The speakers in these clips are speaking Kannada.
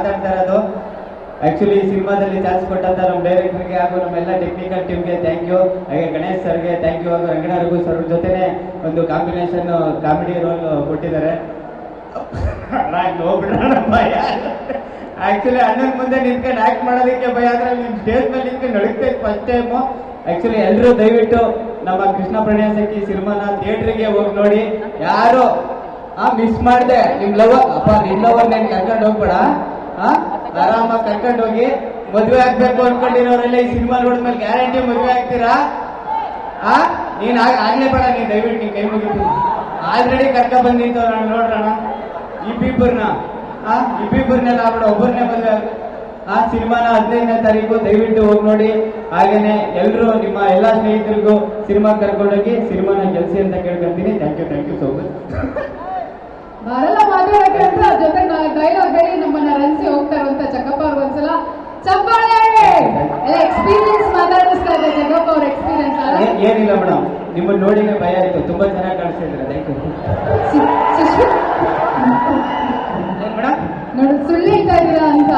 ಮಾತಾಡ್ತಾ ಇರೋದು ಆಕ್ಚುಲಿ ಈ ಸಿನಿಮಾದಲ್ಲಿ ಚಾನ್ಸ್ ಕೊಟ್ಟಂತ ನಮ್ಮ ಡೈರೆಕ್ಟರ್ಗೆ ಹಾಗೂ ನಮ್ಮೆಲ್ಲ ಟೆಕ್ನಿಕಲ್ ಟೀಮ್ಗೆ ಥ್ಯಾಂಕ್ ಯು ಹಾಗೆ ಗಣೇಶ್ ಸರ್ಗೆ ಥ್ಯಾಂಕ್ ಯು ಹಾಗೂ ರಂಗನಾರ್ಗು ಸರ್ ಜೊತೆನೆ ಒಂದು ಕಾಂಬಿನೇಷನ್ ಕಾಮಿಡಿ ರೋಲ್ ಕೊಟ್ಟಿದ್ದಾರೆ. ಆಕ್ಚುಲಿ ಅಣ್ಣನ ಮುಂದೆ ನಿಂತ್ಕೊಂಡು ಆಕ್ಟ್ ಮಾಡೋದಕ್ಕೆ ಭಯ, ಆದ್ರೆ ನಿಮ್ ಸ್ಟೇಜ್ ಮೇಲೆ ನಿಂತ್ಕೊಂಡು ನಡುಕ್ತಾ ಫಸ್ಟ್ ಟೈಮು ಆಕ್ಚುಲಿ ಎಲ್ಲರೂ ದಯವಿಟ್ಟು ನಮ್ಮ ಕೃಷ್ಣ ಪ್ರಣಯ ಸಖಿ ಸಿನಿಮಾನ ಥಿಯೇಟ್ರಿಗೆ ಹೋಗಿ ನೋಡಿ. ಯಾರು? ಆ ಮಿಸ್ ಮಾಡ್ದೆ. ನಿಮ್ ಲವ್ ಅಪ್ಪ ನಿಮ್ ಲವರ್ ನಾನು ಕರ್ಕೊಂಡು ಹೋಗ್ಬೇಡ? ಆರಾಮಾಗಿ ಕರ್ಕೊಂಡು ಹೋಗಿ ಮದುವೆ ಆಗ್ಬೇಕು ಅನ್ಕೊಂಡಿರೋರೆಲ್ಲ ಈ ಸಿನಿಮಾ ನೋಡಿದ ಮೇಲೆ ಗ್ಯಾರಂಟಿ ಮದುವೆ ಆಗ್ತೀರಾ? ಆ? ನೀನ್ ಆಗ- ಆಗ್ಲೇ ಬೇಡ, ನೀನ್ ದಯವಿಟ್ಟು ನೀನ್ ಕೈ ಮುಗಿತು ಆಲ್ರೆಡಿ ಕರ್ಕ ಬಂದಿತ್ತು ನಾನು ನೋಡ್ರಣ. ಇಬ್ಬಿಬ್ಬರನ್ನ. ಆ? ಇಬ್ಬಿಬ್ಬರನ್ನೆಲ್ಲ ಆಗ್ಬಿಡ, ಒಬ್ಬರನ್ನೇ ಮದುವೆ ಆ ಸಿನಿಮಾನ ಹದಿನೈದನೇ ತಾರೀಕು ದಯವಿಟ್ಟು ಹೋಗಿ ನೋಡಿ. ಹಾಗೇನೆ ಎಲ್ಲರೂ ನಿಮ್ಮ ಎಲ್ಲಾ ಸ್ನೇಹಿತರಿಗೂ ಸಿನಿಮಾ ಕರ್ಕೊಂಡೋಗಿ ಸಿನಿಮಾನ ಗೆಲ್ಸಿ ಅಂತ ಕೇಳ್ಕೊಂತೀನಿ. Thank you thank you so much ಬರಲ್ಲ ಮಾತಾಡಕ್ಕೆ ಅಂತ ಜೊತೆ ಡೈಲಾಗ್ ಹೇಳಿ ನಮ್ಮನ್ನ ರಂಸಿ ಹೋಗ್ತಾ ಇರುವಂತ ಜಗಪ್ಪ ಅವ್ರಿಗೆ ಒಂದ್ಸಲ ಚಪ್ಪಾಳೆ! ಎಕ್ಸ್ಪೀರಿಯನ್ಸ್ ಮಾತಾಡಿಸ್ತಾ ಇದೆ ಜಗಪ್ಪ ಅವ್ರ ಎಕ್ಸ್ಪೀರಿಯನ್ಸ್ ಏನಿಲ್ಲ ಮೇಡಮ್ ನಿಮ್ಮನ್ನ ನೋಡಿನೇ ಭಯ ಆಯ್ತು. ತುಂಬಾ ಚೆನ್ನಾಗಿ ಕಾಣಿಸ್ತಾ ಇದ್ರೆ ಥ್ಯಾಂಕ್ ಯು ಏನ್ ಮೇಡಮ್? ನೋಡಿ ಸುಳ್ಳು ಹೇಳ್ತಾ ಇದೀರಾ ಅಂತ?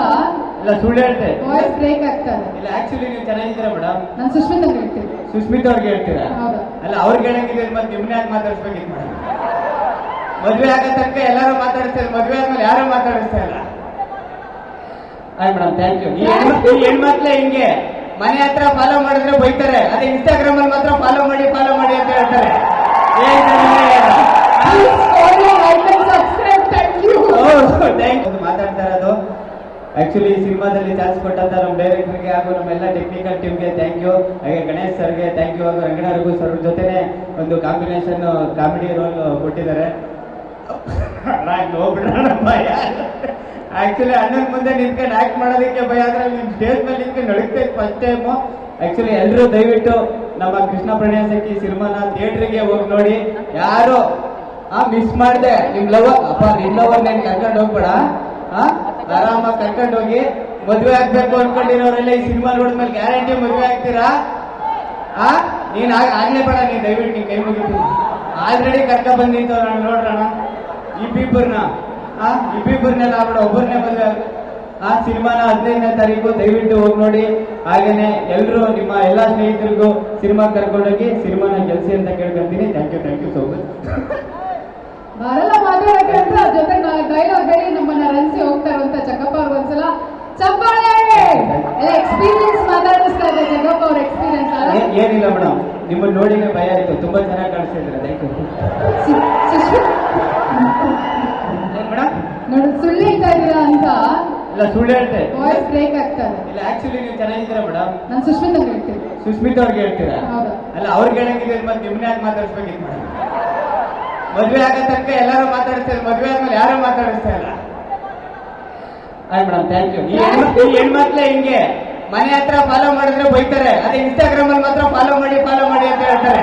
ಇಲ್ಲ ಸುಳ್ಳು ಹೇಳ್ತೆ. ವಾಯ್ಸ್ ಬ್ರೇಕ್ ಆಗ್ತಾ ಇಲ್ಲ ಆಕ್ಚುಲಿ ನೀವು ಚೆನ್ನಾಗಿದ್ದೀರಾ ಮೇಡಮ್? ನಾನು ಸುಷ್ಮಿತಾ ಹೇಳ್ತೀನಿ. ಸುಸ್ಮಿತಾ ಅವ್ರಿಗೆ ಹೇಳ್ತೀರಾ. ಅಲ್ಲ ಅವ್ರಿಗೆ ಹೇಳಂಗಿದೆ ಮತ್ತೆ ನಿಮ್ನ ಯಾಕೆ ಮಾತಾಡ್ಸ್ಬೇಕಿತ್ತು ಮೇಡಮ್? ಮದ್ವೆ ಆಗೋ ತನಕ ಎಲ್ಲರೂ ಮಾತಾಡಿಸ್ತಾರೆ. ಮದ್ವೆ ಆದ್ಮೇಲೆ ಯಾರು ಮಾತಾಡಿಸ್ತಾ ಇಲ್ಲ. ಆಯ್ತು ಮೇಡಮ್ ಥ್ಯಾಂಕ್ ಯು ಈ ಹೆಣ್ಮಕ್ಳು ಹಿಂಗೆ ಮನೆ ಹತ್ರ ಫಾಲೋ ಮಾಡಿದ್ರೆ ಬೈತಾರೆ. ಅದೇ ಇನ್ಸ್ಟಾಗ್ರಾಮ್ ಅಲ್ಲಿ ಮಾತ್ರ ಫಾಲೋ ಮಾಡಿ ಫಾಲೋ ಮಾಡಿ ಅಂತ ಹೇಳ್ತಾರೆ. Subscribe thank you thank you ಮಾತಾಡ್ತಾ ಇರೋದು. ಆಕ್ಚುಲಿ ಈ ಸಿನಿಮಾದಲ್ಲಿ ಚಾನ್ಸ್ ಕೊಟ್ಟಂತ ನಮ್ಮ ಡೈರೆಕ್ಟರ್ಗೆ ಹಾಗೂ ನಮ್ಮೆಲ್ಲ ಟೆಕ್ನಿಕಲ್ ಟೀಮ್ಗೆ ಥ್ಯಾಂಕ್ ಯು ಹಾಗೆ ಗಣೇಶ್ ಸರ್ಗೆ ಥ್ಯಾಂಕ್ ಯು ಹಾಗೂ ರಘು ಸರ್ ಜೊತೆನೆ ಒಂದು ಕಾಂಬಿನೇಷನ್ ಕಾಮಿಡಿ ರೋಲ್ ಕೊಟ್ಟಿದ್ದಾರೆ. ಆಕ್ಚುಲಿ ಅಣ್ಣನ ಮುಂದೆ ನಿಂತ್ಕೊಂಡು ಆಕ್ಟ್ ಮಾಡೋದಕ್ಕೆ ಭಯ ಆದ್ರೆ ನಿಮ್ ಸ್ಟೇಜ್ ಮೇಲೆ ನಿಂತ್ಕೊಂಡು ನಡುಕ್ತಾ ಫಸ್ಟ್ ಟೈಮು ಆಕ್ಚುಲಿ ಎಲ್ಲರೂ ದಯವಿಟ್ಟು ನಮ್ಮ ಕೃಷ್ಣ ಪ್ರಣಯ ಸಖಿ ಸಿನಿಮಾನ ಥಿಯೇಟ್ರಿಗೆ ಹೋಗಿ ನೋಡಿ. ಯಾರು? ಆ ಮಿಸ್ ಮಾಡಿದೆ. ನಿಮ್ ಲವ್ ಅಪ್ಪ ನಿಮ್ ಲವರ್ ನಾನು ಕರ್ಕೊಂಡು ಹೋಗ್ಬೇಡ? ಆ? ಆರಾಮಾಗಿ ಕರ್ಕೊಂಡು ಹೋಗಿ ಮದ್ವೆ ಆಗ್ಬೇಕು ಅನ್ಕೊಂಡಿರೋರೆಲ್ಲ ಈ ಸಿನಿಮಾ ನೋಡಿದ್ಮೇಲೆ ಗ್ಯಾರಂಟಿ ಮದುವೆ ಆಗ್ತೀರಾ? ಆ? ನೀನ್ ಆಗ- ಆಗ್ಲೇ ಬೇಡ, ನೀನ್ ದಯವಿಟ್ಟು ನೀನ್ ಕೈ ಮುಗಿತು ಆಲ್ರೆಡಿ ಕರ್ಕ ಬಂದಿತ್ತು ನಾನು ನೋಡ್ರಣ ಇಬ್ಬಿಬ್ಬರನ್ನ ಆ ಇಬ್ಬಿಬ್ಬರನ್ನೆಲ್ಲ ಆಗ್ಬೇಡ ಒಬ್ಬರನ್ನೇ ಮದ್ವೆ ಆ ಸಿನಿಮಾನ ಹದಿನೈದನೇ ತಾರೀಕು ದಯವಿಟ್ಟು ಹೋಗಿ ನೋಡಿ. ಹಾಗೇನೆ ಎಲ್ಲರೂ ನಿಮ್ಮ ಎಲ್ಲಾ ಸ್ನೇಹಿತರಿಗೂ ಸಿನಿಮಾ ಕರ್ಕೊಂಡೋಗಿ ಸಿನಿಮಾನ ಗೆಲ್ಸಿ ಅಂತ ಕೇಳ್ಕೊಂತೀನಿ. Thank you thank you so much ಬರಲ್ಲ ಮಾತಾಡಕ್ಕೆ ಅಂತ ಜೊತೆ ಡೈಲಾಗ್ ಹೇಳಿ ನಮ್ಮನ್ನ ರಂಸಿ ಹೋಗ್ತಾ ಇರುವಂತ ಜಗಪ್ಪ ಅವ್ರಿಗೆ ಒಂದ್ಸಲ. ಚಪ್ಪಾಳೆ! ಎಕ್ಸ್ಪೀರಿಯನ್ಸ್ ಮಾತಾಡಿಸ್ತಾ ಇದೆ ಜಗಪ್ಪ ಅವ್ರ ಎಕ್ಸ್ಪೀರಿಯನ್ಸ್ ಏನಿಲ್ಲ ಮೇಡಮ್. ನಿಮ್ಮನ್ನ ನೋಡಿನೇ ಭಯ ಆಯ್ತು. ತುಂಬಾ ಚೆನ್ನಾಗಿ ಕಾಣಿಸ್ತಾ ಇದ್ರೆ ಥ್ಯಾಂಕ್ ಯು ಏನ್ ಮೇಡಮ್ ನೋಡಿ ಸುಳ್ಳು ಹೇಳ್ತಾ ಇದೀರಾ ಅಂತ ಇಲ್ಲ ಸುಳ್ಳು ಹೇಳ್ತೆ. ವಾಯ್ಸ್ ಬ್ರೇಕ್ ಆಗ್ತಾ ಇಲ್ಲ ಆಕ್ಚುಲಿ ನೀವು ಚೆನ್ನಾಗಿದ್ದೀರಾ ಮೇಡಮ್? ನಾನು ಸುಷ್ಮಿತಾ ಹೇಳ್ತೀನಿ. ಸುಸ್ಮಿತಾ ಅವ್ರಿಗೆ ಹೇಳ್ತೀರಾ? ಹೌದು. ಅಲ್ಲ ಅವ್ರಿಗೆ ಹೇಳಂಗಿದೆ ಮತ್ತೆ ನಿಮ್ನ ಯಾಕೆ ಮಾತಾಡಿಸ್ಬೇಕಿತ್ತು ಮೇಡಮ್. ಮದ್ವೆ ಆಗೋ ತನಕ ಎಲ್ಲರೂ ಮಾತಾಡಿಸ್ತಾರೆ ಮದ್ವೆ ಆದ್ಮೇಲೆ ಯಾರು ಮಾತಾಡಿಸ್ತಾ ಇಲ್ಲ. ಆಯ್ತು ಮೇಡಮ್ ಥ್ಯಾಂಕ್ ಯು ಈ ಹೆಣ್ಮಕ್ಳೇ ಹಿಂಗೆ ಮನೆ ಹತ್ರ ಫಾಲೋ ಮಾಡಿದ್ರೆ ಬೈತಾರೆ. ಅದೇ ಇನ್ಸ್ಟಾಗ್ರಾಮ್ ಅಲ್ಲಿ ಮಾತ್ರ ಫಾಲೋ ಮಾಡಿ ಫಾಲೋ ಮಾಡಿ ಅಂತ ಹೇಳ್ತಾರೆ.